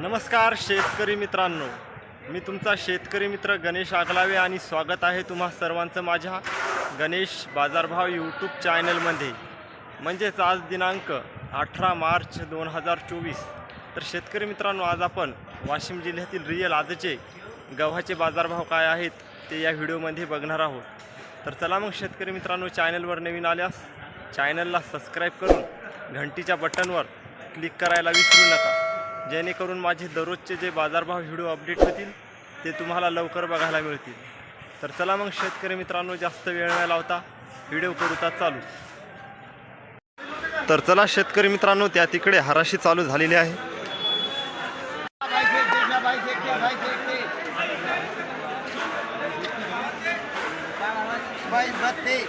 नमस्कार शेतकरी मित्रांनो. मी तुमचा शेतकरी मित्र गणेश आगलावे आणि स्वागत आहे तुम्हा सर्वांचं माझ्या गणेश बाजारभाव यूट्यूब चॅनलमध्ये. म्हणजेच आज दिनांक अठरा मार्च दोन हजार चोवीस. तर शेतकरी मित्रांनो आज आपण वाशिम जिल्ह्यातील रियल आजचे गव्हाचे बाजारभाव काय आहेत ते या व्हिडिओमध्ये बघणार आहोत. तर चला मग शेतकरी मित्रांनो चॅनलवर नवीन आल्यास चॅनलला सबस्क्राईब करून घंटीच्या बटनवर क्लिक करायला विसरू नका. जेणेकरून माझे दररोजचे जे बाजारभाव व्हिडिओ अपडेट होतील ते तुम्हाला लवकर बघायला मिळतील. तर चला मग शेतकरी मित्रांनो जास्त वेळ न लावता. व्हिडिओ करूता चालू. तर चला शेतकरी मित्रांनो त्या तिकडे हराशी चालू झालेली आहे. बाईस बत्तीस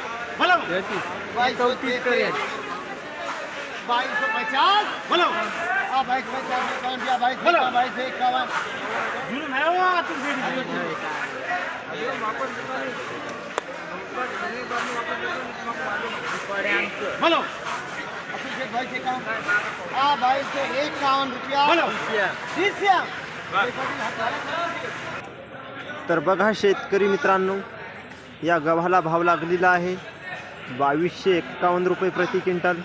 रुपया तर बघा शेतकरी मित्रांनो या गव्हाला भाव लागलेला आहे. बावीसशे एक्कावन्न रुपये प्रति क्विंटल.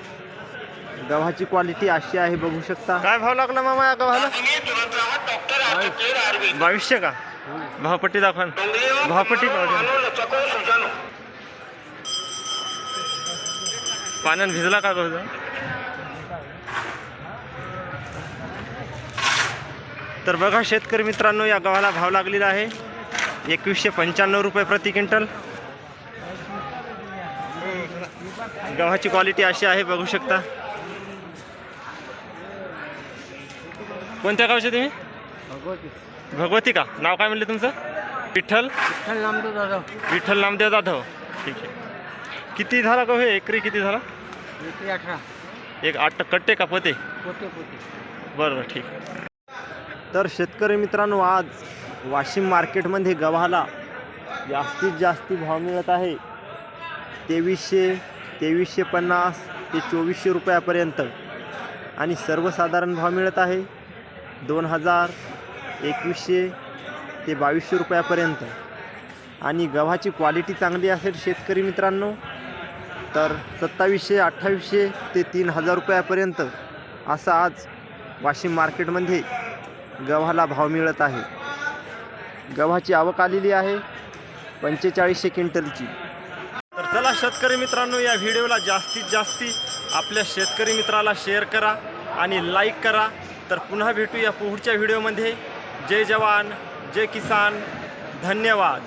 गव्हाची क्वालिटी अशी आहे बघू शकता. काय भाव लागला मामा या गव्हाला? बावीसशे का? भावपट्टी दाखवा भावपट्टी पाण्यात भिजला का गहू तर बघा शेतकरी मित्रांनो या गव्हाला भाव लागलेला आहे. एकवीसशे पंच्याण्णव रुपये प्रति क्विंटल. गव्हाची क्वालिटी अशी आहे बघू शकता. कोणत्या गावचे तुम्ही? भगवती. का? नाव काय म्हणले तुमचं? विठ्ठल? विठ्ठल नामदेव जाधव. ठीक आहे. किती झाला गहू हे? एकरी किती झाला? अठरा. एक आठ कट्टे का पोते? पोते पोते. बरं बरं ठीक. तर शेतकरी मित्रांनो आज वाशिम मार्केटमध्ये गव्हाला जास्तीत जास्ती भाव मिळत आहे. तेवीसशे तेवीसशे पन्नास ते चोवीसशे रुपयापर्यंत. आणि सर्वसाधारण भाव मिळत आहे. दोन हजार एकवीसशे ते बावीसशे रुपयापर्यंत. आणि गव्हाची क्वालिटी चांगली असेल शेतकरी मित्रांनो तर सत्तावीसशे अठ्ठावीसशे ते तीन हजार रुपयापर्यंत असा आज वाशिम मार्केटमध्ये गव्हाला भाव मिळत आहे. गव्हाची आवक आलेली आहे पंचेचाळीसशे क्विंटलची. तर चला शेतकरी मित्रांनो या व्हिडिओला जास्तीत जास्ती आपल्या शेतकरी मित्राला शेअर करा आणि लाईक करा. तर पुन्हा भेटूया पुढच्या व्हिडिओमध्ये. जय जवान जय किसान धन्यवाद.